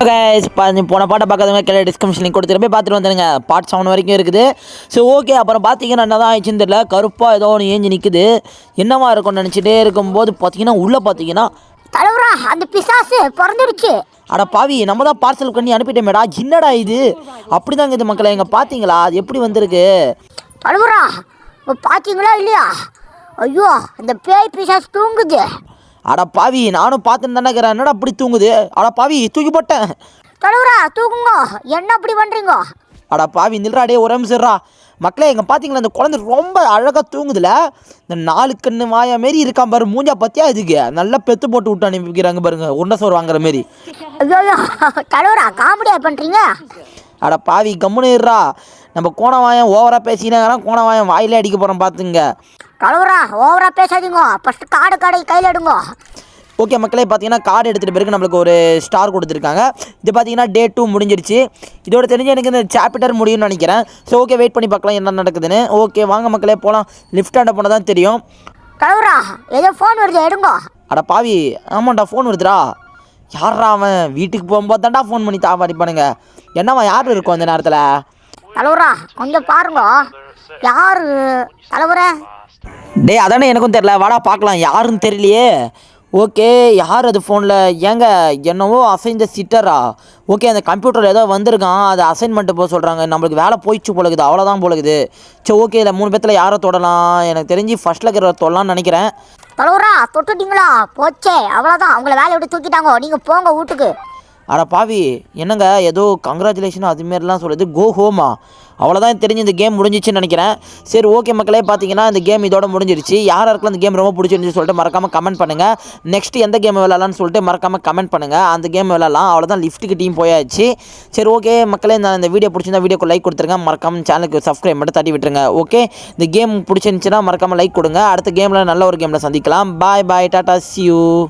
போன பாட்டை பார்க்காதவங்க கீழே டிஸ்கிரிப்ஷன் லிங்க் கொடுத்துட்டு போய் பார்த்துட்டு வந்துடுங்க பார்ட் செவன் வரைக்கும் இருக்குது. ஸோ ஓகே அப்புறம் பார்த்தீங்கன்னா என்ன தான் ஆயிடுச்சுன்னு தெரியல. கருப்பாக ஏதோ ஒன்று ஏஞ்சி நிற்குது என்னவா இருக்கும்னு நினச்சிட்டே இருக்கும்போது பார்த்தீங்கன்னா உள்ளே பார்த்தீங்கன்னா தலைவரா அந்த பிசாசு பிறந்துடுச்சு. அட பாவி நம்ம தான் பார்சல் பண்ணி அனுப்பிட்டோமேடா. என்னடா இது? அப்படி தாங்க இது மக்களை எங்க பார்த்தீங்களா? அது எப்படி வந்திருக்கு? தலைவரா பார்த்தீங்களா இல்லையா? ஐயோ அந்த பேய் பிசாசு தூங்குது. அட பாவி நானும் பார்த்துன்னு தானே இருக்கிறேன். என்னடா அப்படி தூங்குது? அட பாவி தூக்கி போட்டேன் தலைவரா தூக்குங்க. என்ன அப்படி பண்ணுறீங்க அட பாவி நில்றா டே ஒரு நிமிஷம்ரா மக்களே எங்க பார்த்தீங்களா இந்த குழந்தை ரொம்ப அழகாக தூங்குதுல? இந்த நாலு கண்ணு வாயா மாரி இருக்கான் பாரு மூஞ்சா பத்தியா இதுக்கு? நல்லா பெத்து போட்டு விட்டு அனுப்பிக்கிறாங்க பாருங்க உருண்டை சோறு வாங்குற மாரி. தலைவரா காமெடியா பண்ணுறீங்க அட பாவி கம்முன்னு இருறா நம்ம கோணவாயம் ஓவராக பேசினாங்கன்னா கோணவாயம் வாயிலே அடிக்க போகிறோம் பார்த்துங்க தலைவரா ஓவரா பேசாதீங்க. ஃபஸ்ட்டு காடு கடை கையில் எடுங்க. ஓகே மக்களே பார்த்தீங்கன்னா கார்டு எடுத்துகிட்ட பிறகு நம்மளுக்கு ஒரு ஸ்டார் கொடுத்துருக்காங்க. இது பார்த்தீங்கன்னா டே டூ முடிஞ்சிருச்சு. இதோட தெரிஞ்சு எனக்கு இந்த சாப்டர் முடியும்னு நினைக்கிறேன். ஸோ ஓகே வெயிட் பண்ணி பார்க்கலாம் என்ன நடக்குதுன்னு. ஓகே வாங்க மக்களே போகலாம் லிஃப்ட் ஆண்ட போனால் தான் தெரியும். தலைவரா ஏதோ ஃபோன் வருது எடுங்க. அட பாவி ஆமாண்டா ஃபோன் வருதுடா. யாரா அவன்? வீட்டுக்கு போகும்போது தான்டா ஃபோன் பண்ணி தாவ அடிப்பானுங்க. என்னவா யார் இருக்கும் அந்த நேரத்தில்? தலைவரா கொஞ்சம் பாருங்க. யாரு தலைவரே? டேய் அதானே எனக்கும் தெரில வாடா பார்க்கலாம். யாருன்னு தெரியலையே. ஓகே யார் அது ஃபோனில் ஏங்க என்னவோ அசைந்த சிட்டரா ஓகே அந்த கம்ப்யூட்டரில் ஏதோ வந்திருக்கான். அது அசைன்மெண்ட்டு போக சொல்கிறாங்க நம்மளுக்கு வேலை போயிடுச்சு போலகுது அவ்வளோதான் போலகுது சரி ஓகே இல்லை மூணு பேர்த்தில் யாரை தொடலாம்? எனக்கு தெரிஞ்சு ஃபஸ்ட்டில் இருக்கிற தொடலாம்னு நினைக்கிறேன். தலைவரா தொட்டுட்டீங்களா? போச்சே அவ்வளோதான் அவங்கள வேலையை விட்டு தூக்கிட்டாங்க. நீங்கள் போங்க வீட்டுக்கு. அட பாவி என்னங்க ஏதோ கங்க்ராச்சுலேஷன் அதுமாரிலாம் சொல்லுது. கோ ஹோமா அவ்வளோதான் தெரிஞ்சு இந்த கேம் முடிஞ்சிச்சுன்னு நினைக்கிறேன். சரி ஓகே மக்களே பார்த்தீங்கன்னா இந்த கேம் இதோட முடிஞ்சிருச்சு. யார் யாருக்கெல்லாம் இந்த கேம் ரொம்ப பிடிச்சிருந்துச்சு சொல்லிட்டு மறக்காமல் கமெண்ட் பண்ணுங்கள் நெக்ஸ்ட் எந்த கேம் விளாட்லான்னு சொல்லிட்டு மறக்காமல் கமெண்ட் பண்ணுங்கள் அந்த கேம் விளாட்லாம் அவ்வளோதான் லிஃப்ட்டுக்கு டீம் போயாச்சு. சரி ஓகே மக்களே நான் இந்த வீடியோ பிடிச்சிருந்தா வீடியோக்கு லைக் கொடுத்துருங்க. மறக்காம சேனலுக்கு சப்ஸ்கிரைப் மட்டும் தட்டி விட்டுருங்க. ஓகே இந்த கேம் பிடிச்சிருந்துச்சுன்னா மறக்காமல் லைக் கொடுங்க. அடுத்த கேமில் நல்ல ஒரு கேமில் சந்திக்கலாம். பாய் பாய் டாடா சியூ